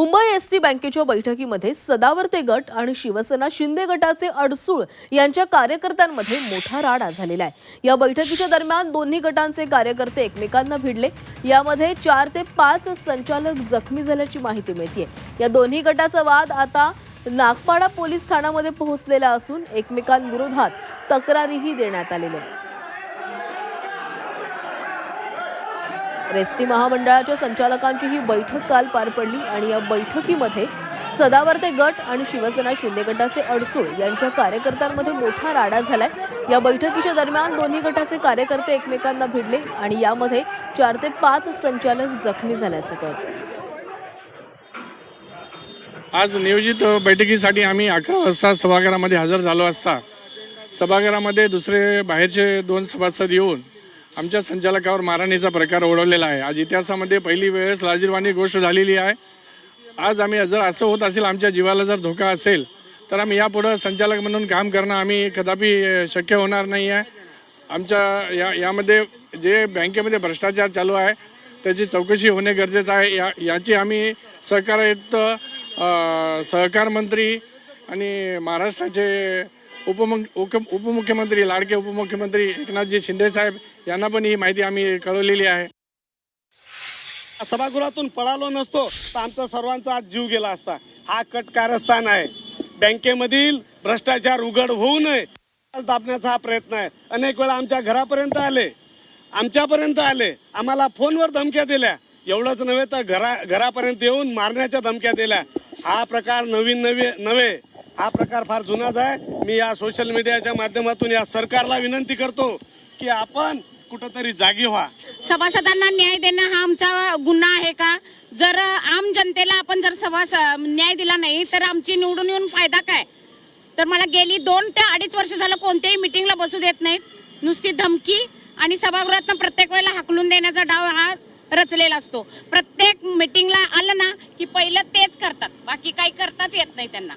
Mumbai S T बँकेच्या बैठकीमध्ये सदावर्ते गट आणि शिवसेना शिंदे गटाचे अडसूळ यांच्या कार्यकर्त्यांमध्ये मोठा राडा झालेला आहे. या बैठकीच्या दरम्यान दोन्ही गटांचे कार्यकर्ते एकमेकांना भिडले. यामध्ये चार ते पाच संचालक जखमी झाल्याची माहिती मिळते या दोन्ही गटाचा वाद आता नागपाडा पोलीस ठाण्यामध्ये पोहोचलेला असून एकमेकांविरोधात तक्रारीही देण्यात आलेल्या आहे रेस्टी महामंडळाच्या संचालकांची ही बैठक काल पार पडली आणि या बैठकीमध्ये सदावर्ते गट आणि शिवसेना शिंदे गटाचे अडसूळ यांच्या कार्यकर्त्यांमध्ये मोठा राडा झालाय. या बैठकीच्या दरम्यान दोन्ही गटाचे कार्यकर्ते एकमेकांना भिडले आणि यामध्ये चार ते पाच संचालक जखमी झाल्याचं कळतं आज नियोजित बैठकीसाठी आम्ही अकरा वाजता सभागृहामध्ये हजर झालो असता. सभागृहामध्ये दुसरे बाहेरचे दोन सभासद येऊन आमच्या संचालकावर मारहाणीचा प्रकार ओढवलेला आहे. आज इतिहासामध्ये पहिली वेळेस लाजीरवाणी गोष्ट झालेली आहे. आज आम्ही जर असं होत असेल आमच्या जीवाला जर धोका असेल तर आम्ही यापुढं संचालक म्हणून काम करणं आम्ही कदापि शक्य होणार नाही आहे आमच्या या यामध्ये जे बँकेमध्ये भ्रष्टाचार चालू आहे त्याची चौकशी होणे गरजेचं आहे. या याची आम्ही सहकारयुक्त सहकार मंत्री आणि महाराष्ट्राचे उपमुख उप उपमुख्यमंत्री लाडके उपमुख्यमंत्री एकनाथजी शिंदे साहेब यांना पण ही माहिती आम्ही कळवलेली आहे. सभागृहातून पळालो नसतो तर आमचा सर्वांचा आज जीव गेला असता. हा कट कारस्थान आहे. बँकेमधील भ्रष्टाचार उघड होऊ नये दाबण्याचा हा प्रयत्न आहे. अनेक वेळा आमच्या घरापर्यंत आले आमच्यापर्यंत आले. आम्हाला फोनवर धमक्या दिल्या. एवढंच नव्हे तर घरा घरापर्यंत येऊन मारण्याच्या धमक्या दिल्या. हा प्रकार नवीन नवे नव्हे. हा प्रकार फार जुनाच आहे. मी या सोशल मीडियाच्या माध्यमातून या सरकारला विनंती करतो की आपण कुठंतरी जागी व्हा. सभासदांना न्याय देणं हा आमचा गुन्हा आहे का? जर आम जनतेला आपण जर सभा न्याय दिला नाही तर आमची निवडून येऊन फायदा काय? तर मला गेली दोन ते अडीच वर्ष झालं कोणत्याही मिटिंगला बसू देत नाहीत. नुसती धमकी आणि सभागृहातनं प्रत्येक वेळेला हाकलून देण्याचा डाव हा रचलेला असतो. प्रत्येक मिटिंगला आलं ना की पहिलं तेच करतात. बाकी काही करताच येत नाही त्यांना.